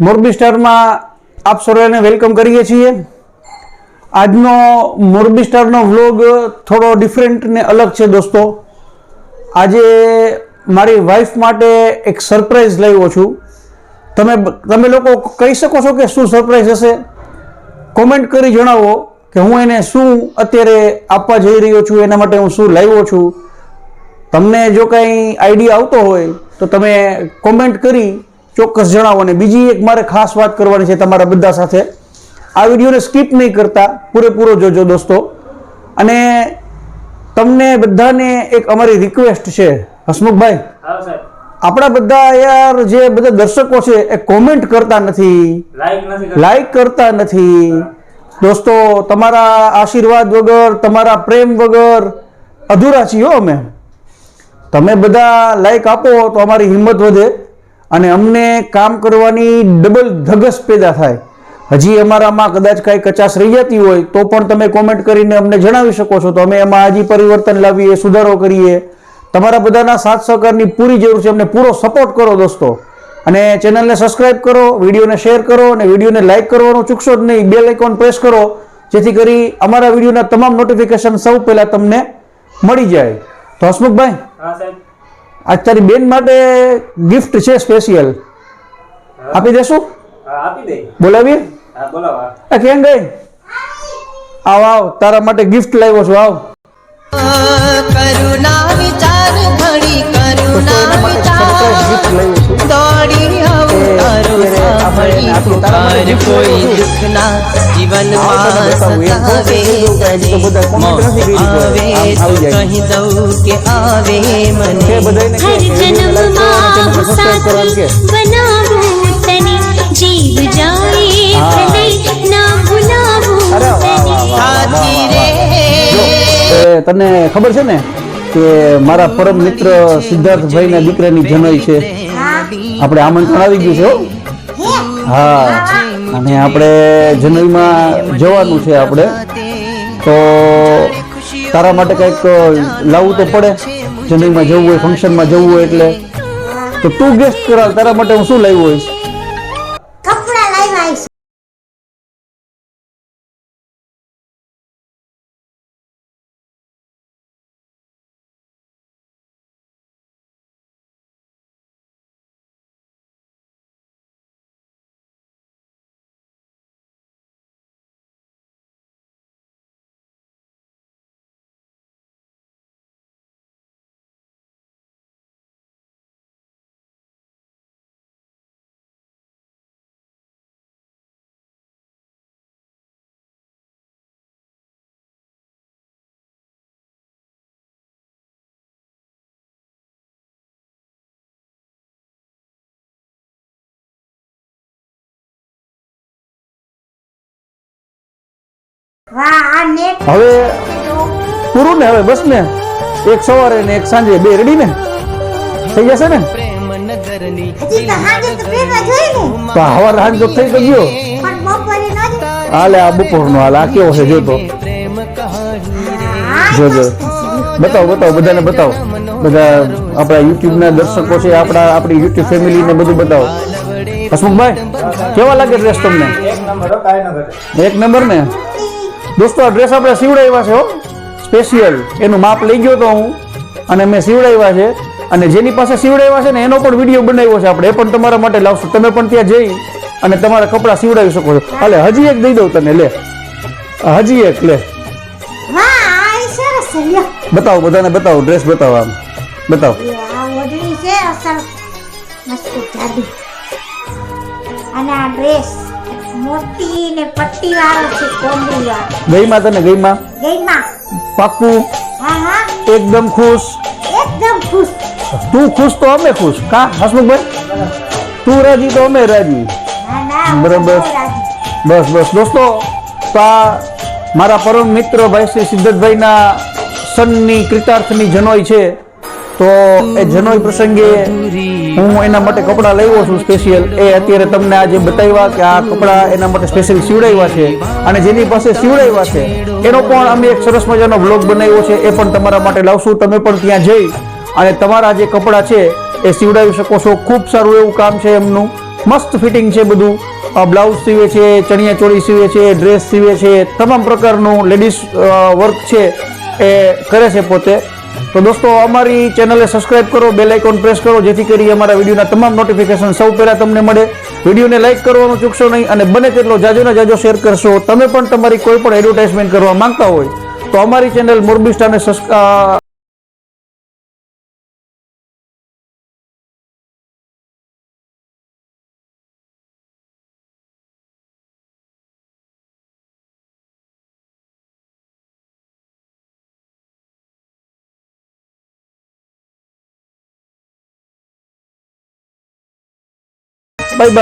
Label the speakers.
Speaker 1: મોરબી સ્ટારમાં આપ સર્વેને વેલકમ કરીએ છીએ. આજનો મોરબી સ્ટારનો વ્લોગ થોડો ડિફરન્ટ ને અલગ છે દોસ્તો. આજે મારી વાઈફ માટે એક સરપ્રાઈઝ લાવ્યો છું. તમે તમે લોકો કહી શકો છો કે શું સરપ્રાઈઝ હશે? કોમેન્ટ કરી જણાવો કે હું એને શું અત્યારે આપવા જઈ રહ્યો છું, એના માટે હું શું લાવ્યો છું. તમને જો કંઈ આઈડિયા આવતો હોય તો તમે કોમેન્ટ કરી ચોક્કસ જણાવો અને બીજી એક મારે ખાસ વાત કરવાની છે તમારા બધા સાથે. આ વિડીયોને સ્કીપ નહીં કરતા પૂરેપૂરો જોજો દોસ્તો. અને તમને બધાને એક અમારી રિક્વેસ્ટ છે. હસમુખભાઈ આપણા બધા યાર જે બધા દર્શકો છે એ કોમેન્ટ કરતા નથી.
Speaker 2: લાઈક કરતા.
Speaker 1: નથી. દોસ્તો તમારા આશીર્વાદ વગર તમારા પ્રેમ વગર અધૂરા છીએ અમે. તમે બધા લાઈક આપો તો અમારી હિંમત વધે. અને અમને કામ કરવાની ડબલ ધગસ પેદા થાય. હજી અમારામાં કદાચ કાંઈ કચાશ રહી જતી હોય, તો પણ તમે કોમેન્ટ કરીને અમને જણાવી શકો છો. તો અમે એમાં હજી પરિવર્તન લાવીએ, સુધારો કરીએ. તમારા બધાના સાથ સહકારની પૂરી જરૂર છે. અમને પૂરો સપોર્ટ કરો દોસ્તો. અને ચેનલને સબસ્ક્રાઇબ કરો, વિડીયોને શેર કરો અને વિડીયોને લાઇક કરવાનું ચૂકશો જ નહીં. બેલ આઇકોન પ્રેસ કરો, જેથી કરી અમારા વિડીયોના તમામ નોટિફિકેશન સૌ પહેલાં તમને મળી જાય. તો હસમુખભાઈ?
Speaker 2: હા સાહેબ.
Speaker 1: આજ તારી બેન માટે ગિફ્ટ છે સ્પેશિયલ આપી દેશું?
Speaker 2: હા આપી
Speaker 1: બોલાવીએ?
Speaker 2: હા બોલાવો હા.
Speaker 1: આ કેમ ગઈ? આવ આવ તારા માટે ગિફ્ટ લાવ્યો છું આવ.
Speaker 3: કરુણા વિચાર ઘડી કરુણા વિચાર. દોડી આવું તારું. સાંભળી પુકાર કોઈ દુઃખના જીવનમાં
Speaker 1: તને
Speaker 3: સતાવે
Speaker 1: કીધું કે હજી તો બધા comment નથી કરી તો
Speaker 3: આવે તો કહી દઉં કે આવે મને
Speaker 4: હર જન્મમાં સાથી બનાવું તને જીવ જાય ભલે ના ભૂલાવું
Speaker 1: અરે વાહ, વાહ, વાહ,
Speaker 4: તને
Speaker 1: વાહ, વાહ,
Speaker 3: સાથી રે.
Speaker 1: તને ખબર છે ને? કે મારા પરમ મિત્ર સિદ્ધાર્થભાઈના દીકરાની જનોઈ છે. આપણે આમંત્રણ આવી ગયું છે, હા. અને આપણે જનોઈમાં જવાનું છે આપણે. તો તારા માટે કંઈક લાવવું તો પડે. જનોઈમાં જવું હોય, ફંક્શનમાં જવું હોય એટલે. તો તું ગેસ્ટ કરાવ, તારા માટે હું શું લાવ્યું હોઈશ? હવે પૂરું ને હવે બસ ને. એક સવારે ને એક સાંજે. બે રેડી ને? થઈ જશે ને?
Speaker 5: તો હવા તો પહેરવા જોઈ ને.
Speaker 1: તો હવાર હાંજ તો થઈ ગયો.
Speaker 5: પણ બપોરે ન જ
Speaker 1: હાલે આ બપોરનો હાલ. આ કેવો છે જોતો જોજો બતાવો બતાવો બધાને બતાવો. બધા આપણા યુટ્યુબના દર્શકો છે આપણા આપણી યુટ્યુબ ફેમિલી ને બધું બતાવો. હસમુખભાઈ કેવા લાગે ડ્રેસ તમને?
Speaker 2: ન
Speaker 1: એક નંબર ને? દોસ્તો આ ડ્રેસ આપણે સીવડાવ્યા છે હો. સ્પેશિયલ એનું માપ લઈ ગયો તો હું. અને મેં સીવડાવ્યા છે. અને જેની પાસે સીવડાવ્યા છે ને એનો પણ વીડિયો બનાવ્યો છે આપણે. એ પણ તમારા માટે લાવશું. તમે પણ ત્યાં જઈ અને તમારા કપડાં સીવડાવી શકો છો. હાલે હજી એક દઈ દઉં તને લે. હજી એક લે. બતાવો બધાને બતાવો ડ્રેસ બતાવો આમ. બતાવો.
Speaker 5: અને આ ડ્રેસ મોટી ને પટ્ટી વાળો છે કોમડી વાળો
Speaker 1: ગઈમાં તને ગઈમાં?
Speaker 5: ગઈમાં.
Speaker 1: પાક્કું?
Speaker 5: હા હા.
Speaker 1: એકદમ ખુશ?
Speaker 5: એકદમ ખુશ.
Speaker 1: તું ખુશ તો અમે ખુશ. કા? હસમુખભાઈ? તું રાજી તો અમે રાજી. બરાબર. બસ બસ. દોસ્તો તો આ મારા પરમ મિત્ર ભાઈ શ્રી સિદ્ધર્થભાઈના સનની કૃતાર્થની જનોઈ છે. તો એ જનોઈ પ્રસંગે હું એના માટે કપડાં લાવ્યો છું સ્પેશિયલ એ અત્યારે તમને આજે બતાવ્યા કે આ કપડાં એના માટે સ્પેશિયલ સીવડાવ્યા છે અને જેની પાસે સીવડાવ્યા છે, એનો પણ અમે એક સરસ મજાનો બ્લોગ બનાવ્યો છે, એ પણ તમારા માટે લાવશું. તમે પણ ત્યાં જઈ અને તમારા જે કપડાં છે, એ સીવડાવી શકો છો. ખૂબ સારું એવું કામ છે એમનું. મસ્ત ફિટિંગ છે બધું. બ્લાઉઝ સીવે છે, ચણિયા ચોળી સીવે છે ડ્રેસ સીવે છે, તમામ પ્રકારનું લેડીઝ વર્ક છે એ કરે છે પોતે. તો દોસ્તો, અમારી ચેનલને સબસ્ક્રાઇબ કરો બેલ આઇકોન પ્રેસ કરો, જેથી કરી અમારા વિડીયોના તમામ નોટિફિકેશન સૌ પહેલાં તમને મળે. વિડીયોને લાઇક કરવાનું ચૂકશો નહીં અને બને તેટલો જાજો ને જાજો શેર કરશો. તમે પણ તમારી કોઈ પણ એડવર્ટાઇઝમેન્ટ કરવા માંગતા હોય, તો અમારી ચેનલ મોરબી સ્ટારને Bye-bye.